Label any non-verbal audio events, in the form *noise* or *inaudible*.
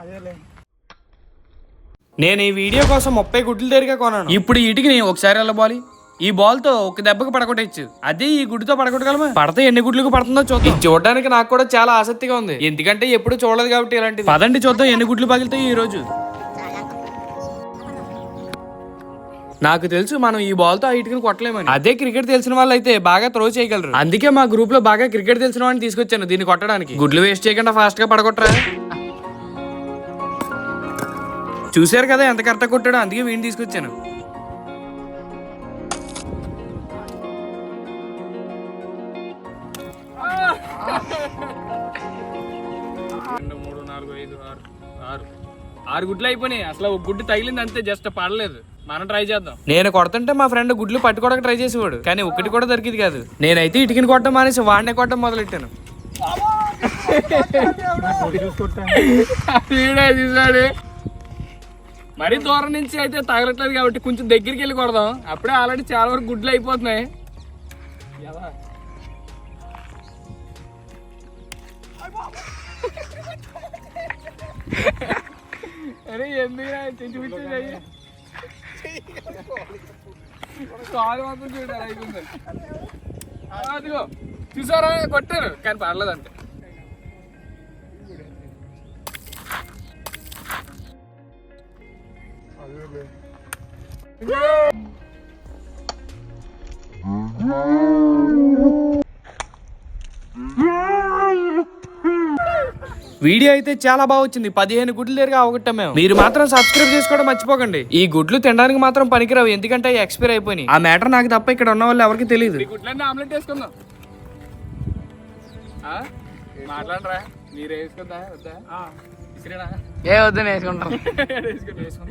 అదేలే. నేను ఈ వీడియో కోసం ముప్పై గుడ్లు తెరిగా కొన్నాను. ఇప్పుడు ఈ ఇటుకి ఒకసారి వెళ్ళబోలి. ఈ బాల్తో ఒక దెబ్బకి పడగొట్టచ్చు అదే ఈ గుడ్డుతో పడగొట్టగలమా? పడితే ఎన్ని గుడ్లకు పడుతుందో చూద్దాం. ఇది చూడడానికి నాకు కూడా చాలా ఆసక్తిగా ఉంది. ఎందుకంటే ఎప్పుడు చూడలేదు కాబట్టి ఇలాంటిది. పదండి చూద్దాం ఎన్ని గుడ్లు పగిలితాయి ఈ రోజు. నాకు తెలుసు మనం ఈ బాల్తో ఆ ఇటుకని కొట్టలేమని. అదే క్రికెట్ తెలిసిన వాళ్ళు అయితే బాగా త్రో చేయగలరు. అందుకే మా గ్రూప్లో బాగా క్రికెట్ తెలిసిన వాడిని తీసుకొచ్చాను దీన్ని కొట్టడానికి. గుడ్లు వేస్ట్ చేయకుండా ఫాస్ట్గా పడగొట్టరా? చూశారు కదా ఎంత కరెక్ట్ కొట్టాడో అందుకే వీడిని తీసుకొచ్చాను. రెండు మూడు నాలుగు ఐదు ఆరు ఆరు. ఆరు గుడ్లు అయిపోయినాయి. అసలు ఒక గుడ్డు తగిలింది అంతే జస్ట్ పడలేదు. మనం ట్రై చేద్దాం. నేను కొడుతుంటే మా ఫ్రెండ్ గుడ్లు పట్టుకోవడానికి ట్రై చేసేవాడు. కానీ ఒక్కటి కూడా దొరికింది కాదు. నేనైతే ఇటుకని కొట్టడం మానేసి వాడినే కొట్టడం మొదలెట్టాను. *laughs* వీడే చూసాడు మరీ దూరం నుంచి అయితే తగలట్లేదు కాబట్టి కొంచెం దగ్గరికి వెళ్ళి కొడదాం. అప్పుడే ఆల్రెడీ చాలా వరకు గుడ్లు అయిపోతున్నాయి. అరే ఎందుకు చూపించేది కాలు మాత్రం చూడాలి అయిపోయింది. అదిగో చూసారా? కొట్టారు. కానీ పర్లేదంటే వీడియో అయితే చాలా బాగా వచ్చింది. పదిహేను గుడ్లు దగ్గర అవగొట్టాం మేము. మీరు మాత్రం సబ్స్క్రైబ్ చేసుకోవడం మర్చిపోకండి. ఈ గుడ్లు తినడానికి మాత్రం పనికిరావు. ఎందుకంటే ఎక్స్పైర్ అయిపోయినాయి. ఆ మ్యాటర్ నాకు తప్ప ఇక్కడ ఉన్న వాళ్ళు ఎవరికి తెలియదు ఈ గుడ్లన్నీ ఆమ్లెట్ వేసుకుందాం. ఆ? మాట్లాడరా? మీరు వేసుకుందా? వద్దా? ఏ వద్దు వేసుకుంటాం *laughs* వేసుకుంటా. వేసుకుంటా.